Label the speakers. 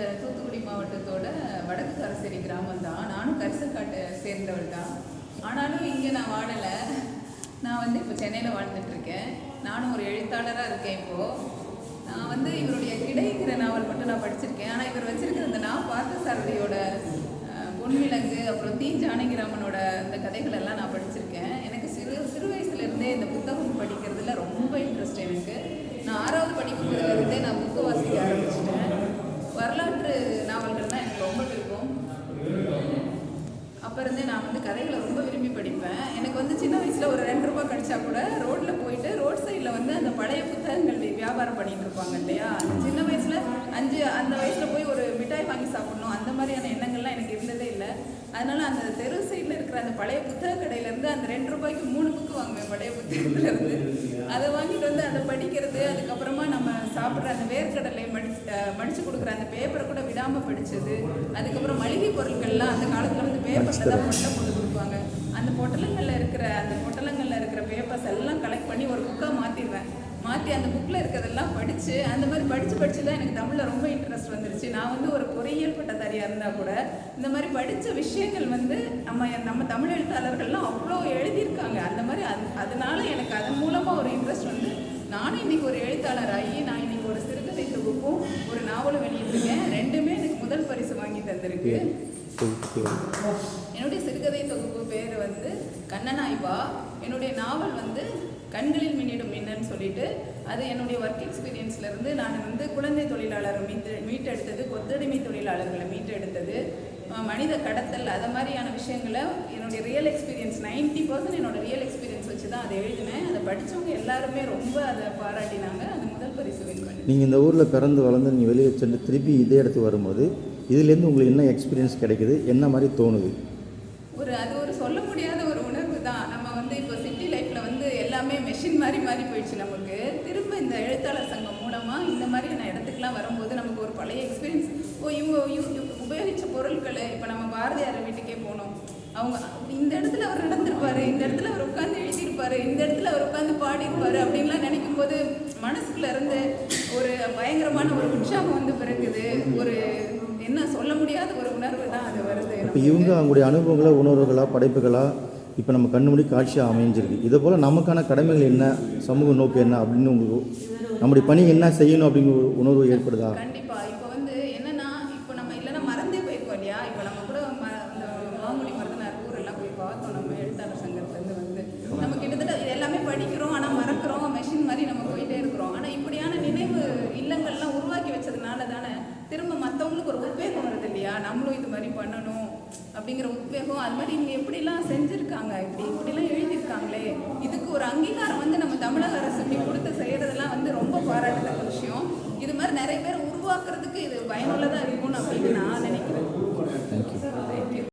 Speaker 1: இந்த தூத்துக்குடி மாவட்டத்தோட வடக்கு கரசேரி கிராமம் தான் நானும் கரிசக்காட்டை சேர்ந்தவள் தான் ஆனாலும் இங்கே நான் வாழலை. நான் வந்து இப்போ சென்னையில் வாழ்ந்துட்டு இருக்கேன் நானும் ஒரு எழுத்தாளராக இருக்கேன் இப்போது நான் வந்து இவருடைய கிடைக்கிற நாவல் மட்டும் நான் படிச்சிருக்கேன். ஆனால் இவர் வச்சிருக்கிற அந்த நான் பார்த்த சாரதியோட பொன்விலங்கு அப்புறம் தீ ஜானகிராமனோட அந்த கதைகள் எல்லாம் நான் படிச்சிருக்கேன். எனக்கு சிறு சிறு வயசுலேருந்தே இந்த புத்தகம் படிக்கிறதுல ரொம்ப இன்ட்ரெஸ்ட் எனக்கு. நான் ஆறாவது படிக்கும்போது போதுலேருந்தே நான் புக்கு வாசிக்க ஆரம்பிச்சிட்டேன் வரலாற்று நாவல்கள் தான் எனக்கு ரொம்ப பிடிக்கும் அப்போ இருந்தே நான் வந்து கதைகளை ரொம்ப விரும்பி படிப்பேன். எனக்கு வந்து சின்ன வயசில் ஒரு ரெண்டு ரூபாய் கிடைச்சா கூட ரோட்டில் போயிட்டு ரோட் சைடில் வந்து அந்த பழைய புத்தகங்கள் வியாபாரம் பண்ணிட்டு இருப்பாங்க இல்லையா? அந்த சின்ன வயசில் அஞ்சு அந்த வயசில் போய் ஒரு மிட்டாய் வாங்கி சாப்பிடணும். அந்த மாதிரியான எண்ணங்கள்லாம் எனக்கு இருந்ததே இல்லை. அதனால் அந்த தெரு சைடில் இருக்கிற அந்த பழைய புத்தக கடையிலேருந்து அந்த ரெண்டு ரூபாய்க்கு மூணு புக்கு வாங்குவேன் பழைய புத்தகத்துலேருந்து அதை வாங்கிட்டு வந்து அதை படிக்கிறது அதுக்கப்புறமா நம்ம சாப்பிட்ற அந்த வேர்க்கடலை மடிச்சு மடிச்சு கொடுக்குற அந்த பேப்பரை கூட விடாமல் படிச்சது. அதுக்கப்புறம் மளிகை பொருட்கள்லாம் அந்த காலத்தில் வந்து பேப்பரில் தான் பொட்டை போட்டு கொடுப்பாங்க. அந்த பொட்டலங்களில் இருக்கிற அந்த பொட்டலங்களில் இருக்கிற பேப்பர்ஸ் எல்லாம் கலெக்ட் பண்ணி ஒரு புக்காக மாற்றிடுவேன் மாற்றி அந்த புக்கில் இருக்கிறதெல்லாம் படித்து அந்த மாதிரி படித்து படித்து தான் எனக்கு தமிழில் ரொம்ப இன்ட்ரெஸ்ட் வந்துருச்சு. நான் வந்து ஒரு பொறியியல் பட்டதாரியாக இருந்தால் கூட இந்த மாதிரி படித்த விஷயங்கள் வந்து நம்ம நம்ம தமிழ் எழுத்தாளர்கள்லாம் அவ்வளோ எழுதியிருக்காங்க. அந்த மாதிரி அது அதனால எனக்கு அதன் மூலமாக ஒரு இன்ட்ரெஸ்ட் வந்து நானும் இன்னைக்கு ஒரு எழுத்தாளராகி நான் இன்னைக்கு ஒரு சிறுகதை தொகுப்பும் ஒரு நாவலும் வெளியிட்டிருக்கேன். ரெண்டுமே எனக்கு முதல் பரிசு வாங்கி தந்திருக்கு. என்னுடைய சிறுகதை தொகுப்பு பேர் வந்து கண்ணனாய்வா. என்னுடைய நாவல் வந்து கண்களில் மின்னிடும் மின்னன்னு சொல்லிட்டு அது என்னுடைய ஒர்க் எக்ஸ்பீரியன்ஸ்லேருந்து நான் வந்து குழந்தை தொழிலாளரை மீட்டு மீட்டெடுத்தது கொத்தடிமை தொழிலாளர்களை மீட்டெடுத்தது மனித கடத்தல் அது மாதிரியான விஷயங்களை என்னுடைய ரியல் எக்ஸ்பீரியன்ஸ் 90% பர்சன்ட் என்னோட ரியல் எக்ஸ்பீரியன்ஸ் வச்சு தான் அதை எழுதினேன். அதை படித்தவங்க எல்லாருமே ரொம்ப அதை பாராட்டினாங்க. அது முதல்
Speaker 2: நீங்கள் இந்த ஊரில் பிறந்து வளர்ந்து நீங்கள் வெளியே சென்று திருப்பி இதே இடத்துக்கு வரும்போது இதுலேருந்து உங்களுக்கு என்ன எக்ஸ்பீரியன்ஸ் கிடைக்குது? என்ன மாதிரி தோணுது?
Speaker 1: ஒரு அது ஒரு சொல்ல முடியாத ஒரு உணர்வு தான். நம்ம வந்து இப்போ சிட்டி லைஃப்பில் வந்து எல்லாமே மெஷின் மாதிரி மாறி போயிடுச்சு நமக்கு. திரும்ப இந்த எழுத்தாளர் சங்கம் மூலமாக இந்த மாதிரியான இடத்துக்குலாம் வரும்போது நமக்கு ஒரு பழைய எக்ஸ்பீரியன்ஸ் ஓ இவங்க யூ- யூ- பொருட்களை இப்போ நம்ம பாரதியார் வீட்டுக்கே போனோம். அவங்க இந்த இடத்துல அவர் நடந்திருப்பாரு இந்த இடத்துல அவர் உட்காந்து எழுதியிருப்பாரு இந்த இடத்துல அவர் உட்காந்து பாடியிருப்பாரு அப்படின்லாம் நினைக்கும் போது மனசுக்குள்ள இருந்து ஒரு பயங்கரமான ஒரு உற்சாகம் வந்து பிறகுது ஒரு என்ன சொல்ல முடியாத ஒரு உணர்வு தான் அது வருது.
Speaker 2: இப்போ. இவங்க அவங்களுடைய அனுபவங்களா உணர்வுகளா படைப்புகளா இப்போ நம்ம கண்ணு முடி காட்சியாக அமைஞ்சிருக்கு. இதே போல் நமக்கான கடமைகள் என்ன? சமூக நோக்கு என்ன? அப்படின்னு உங்களுக்கு நம்முடைய பணி என்ன செய்யணும் அப்படிங்கிற ஒரு உணர்வு ஏற்படுதா?
Speaker 1: கண்டிப்பா. இப்போ வந்து என்னன்னா இப்போ நம்ம இல்லைன்னா மறந்தே போயிருக்கோம் இல்லையா? இப்போ நம்ம கூட ம இந்த மாங்குடி மருதனார் ஊரெல்லாம் போய் பார்த்தோம் நம்ம எழுத்தாளர் சங்கத்துலேருந்து வந்து நம்ம கிட்டத்தட்ட இது எல்லாமே படிக்கிறோம் ஆனால் மறக்கிறோம் மெஷின் மாதிரி நம்ம போயிட்டே இருக்கிறோம் ஆனால் இப்படியான நினைவு இல்லங்கள்லாம் உருவாக்கி வச்சதுனால தானே திரும்ப மற்றவங்களுக்கு ஒரு உத்வேகம் வருது இல்லையா நம்மளும் இது மாதிரி பண்ணணும் அப்படிங்கிற உத்வேகம் அது மாதிரி இவங்க எப்படிலாம் செஞ்சுருக்காங்க? இப்படி இப்படிலாம் எழுதியிருக்காங்களே. இதுக்கு ஒரு அங்கீகாரம் வந்து நம்ம தமிழக அரசு இப்படி கொடுத்து செய்கிறதெல்லாம் வந்து ரொம்ப பாராட்டத்தக்க விஷயம். இது மாதிரி நிறைய பேர் உருவாக்குறதுக்கு இது பயனுள்ளதாக இருக்கும்னு அப்படின்னு நான் நினைக்கிறேன்.